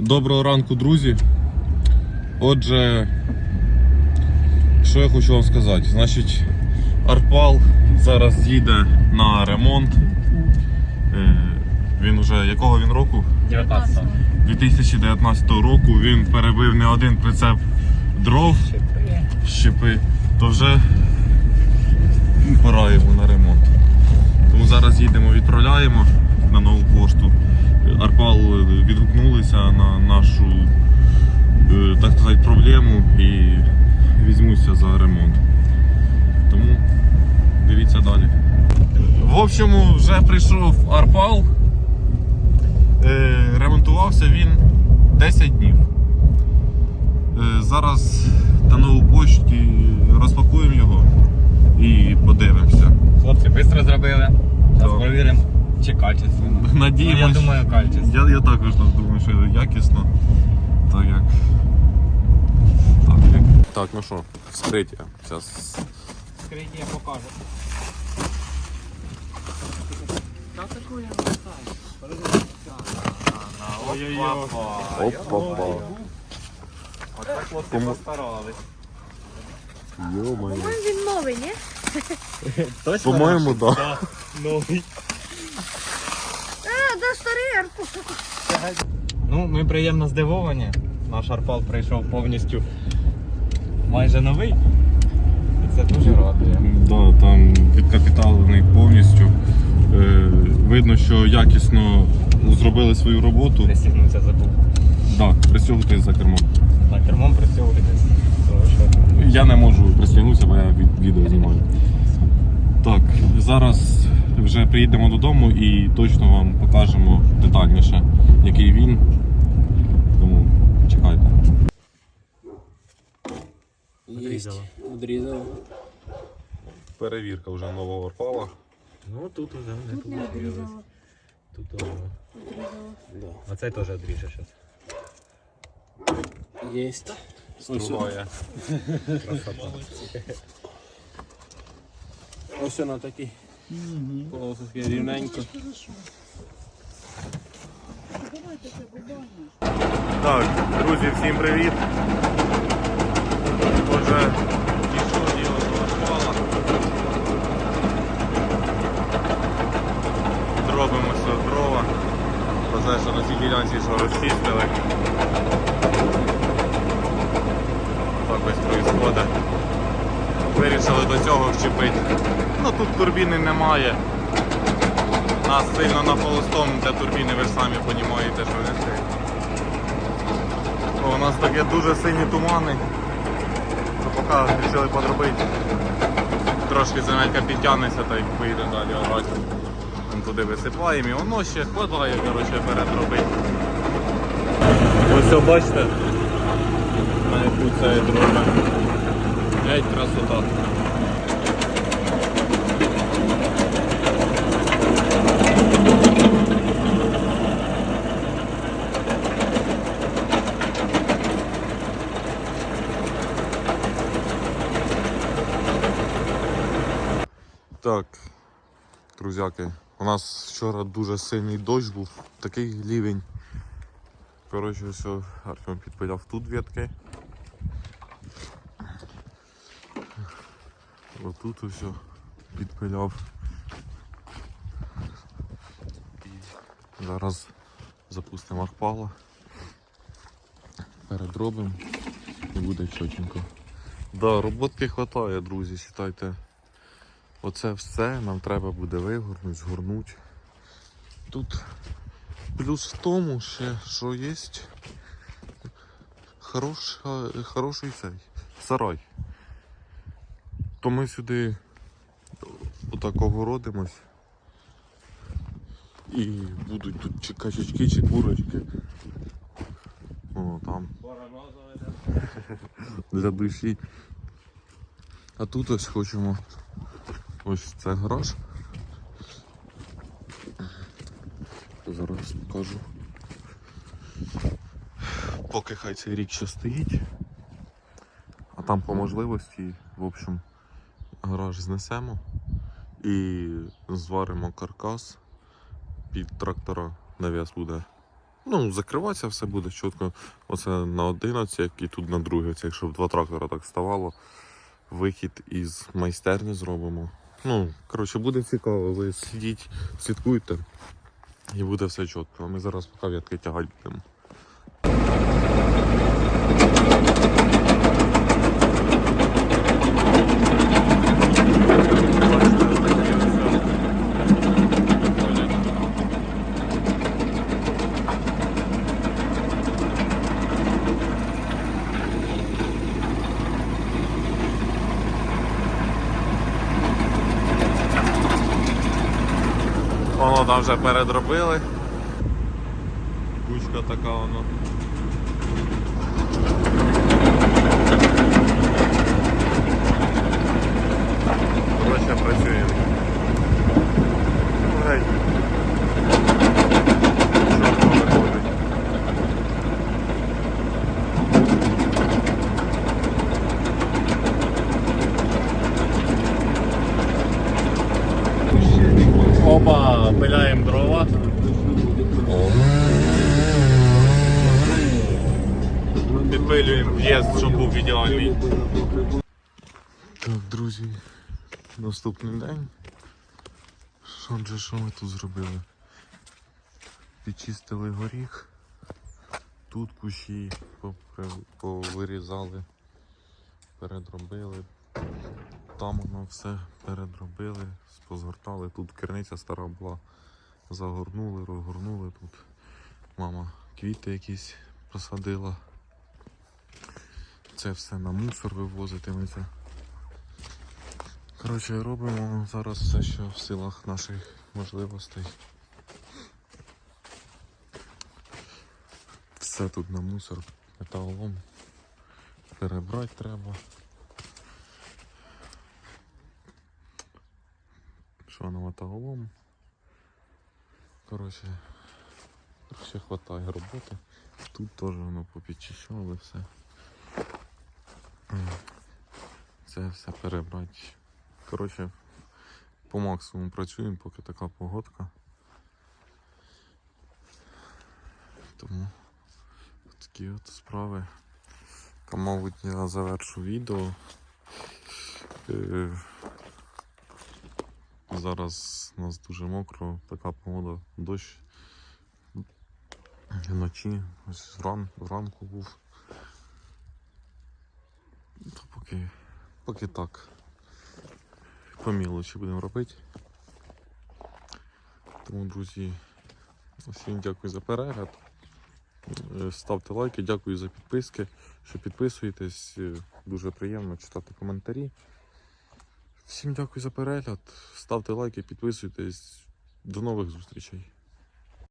Доброго ранку, друзі. Отже, що я хочу вам сказати? Значить, Арпал зараз їде на ремонт. Е, Він уже якого він року? 19 2019 року він перебив не один прицеп дров, щепи, то вже пора йому на ремонт. Тому зараз їдемо, відправляємо на нову пошту. Арпал відгукнулися на нашу е, так сказати, проблему і візьмуться за ремонт. Тому дивіться далі. В общому, вже прийшов Арпал. Е, Ремонтувався він 10 днів. Е, Зараз на нову пошті розпакуємо його і подивимося. Хлопці швидко зробили. Зараз Так. Чи качественно. Ну, я думаю, качественно. Я, я також думаю, що якісно. Так як. Так, як. Так, ну що, вскриття. Зараз. Скрийте, я покажу. Ой-ой-ой. Опа-па. Оце хлопці Кому- постарались. Йо-моє. По-моєму, він новий, ні? По-моєму, так. Новий. Да, старий арку. Ну, ми приємно здивовані. Наш арпал прийшов повністю майже новий. І це дуже радує. Да, там відкапіталений повністю. Е, видно, що якісно зробили свою роботу. Пристігнутися забув. Так, пристягнутися за кермом. На кермом пристягуватись. Я не можу пристягнутися, бо я від відео знімаю. Так, зараз вже приїдемо додому і точно вам покажемо детальніше, який він. Тому чекайте. Відрізала. Відрізала. Перевірка вже нового Орпала. Ну тут уже не Тут не відрізало. Тут. Відрізало. Да. А цей теж одріже зараз. Єсть. Стругає. Красота. Ось вона такий. Полосочки рівненько. Так, друзі, всім привіт. Отже, дійшов діло до Орпала. Зробимо все дрова. Про те, що на цій ділянці що розчистили. Так ось происходить. Вирішили до цього вчепити. Ну тут турбіни немає. Нас сильно на холостому для турбіни, ви ж самі розумієте, що не стоїть. О, У нас таке дуже сильні тумани. То поки вирішили подробити. Трошки земелька підтягнеться та й поїде далі орати. Туди висипаємо і воно ще хватає, коротше, передробити. Ось бачите, яку це дрова. Геть красота. Так, друзяки, у нас вчора дуже сильний дощ був, такий лівень. Коротше, все, Артем підпиляв тут ветки. Отут все підпиляв. І зараз запустимо арпала. Передробимо і буде чотенько. Да, роботки вистачає, друзі, вважайте. Оце все нам треба буде вигорнути, згорнути. Тут плюс в тому ще, що є хороший цей сарай. То ми сюди отак огородимось. І будуть тут чи качечки, чи курочки. О, там для душі. А тут ось хочемо Ось це гараж. Зараз покажу. Поки хай цей рік ще стоїть. А там по можливості, в общем, гараж знесемо і зваримо каркас під трактора навіс буде Ну, закриватися все буде чітко. Оце на 11, і тут на другий. Це якщо в два трактора так ставало. Вихід із майстерні зробимо. Ну, коротше, буде цікаво. Ви сидіть, слідкуйте. І буде все чітко. А ми зараз поки в'ятки тягати будемо. Воно там вже передробили. Кучка така воно. Коротше, працюємо. Опа, пиляємо дрова. Підпилюємо в'їзд, щоб був ідеальний. Так, друзі, наступний день. Що що ми тут зробили? Підчистили горіх. Тут кущі повирізали, передробили. Там воно все передробили, позгортали. Тут керниця стара була. Загорнули, розгорнули тут. Мама квіти якісь посадила. Це все на мусор вивозитиметься. Коротше, робимо зараз все, що в силах наших можливостей. Все тут на мусор, металолом. Перебрати треба. Металолом. Коротше, ще хватає роботи. Тут теж воно попідчищали все. Це все перебрати. Коротше, по максимуму працюємо, поки така погодка. Тому такі от справи. Та, мабуть, я завершу відео. Зараз у нас дуже мокро, така погода, дощ. Вночі, ось зран, зранку був. То поки, поки так. По мілочі будемо робити. Тому, друзі, всім дякую за перегляд. Е, Ставте лайки, дякую за підписки, що підписуєтесь. Е, Дуже приємно читати коментарі. Всім дякую за перегляд. Ставте лайки, підписуйтесь. До нових зустрічей.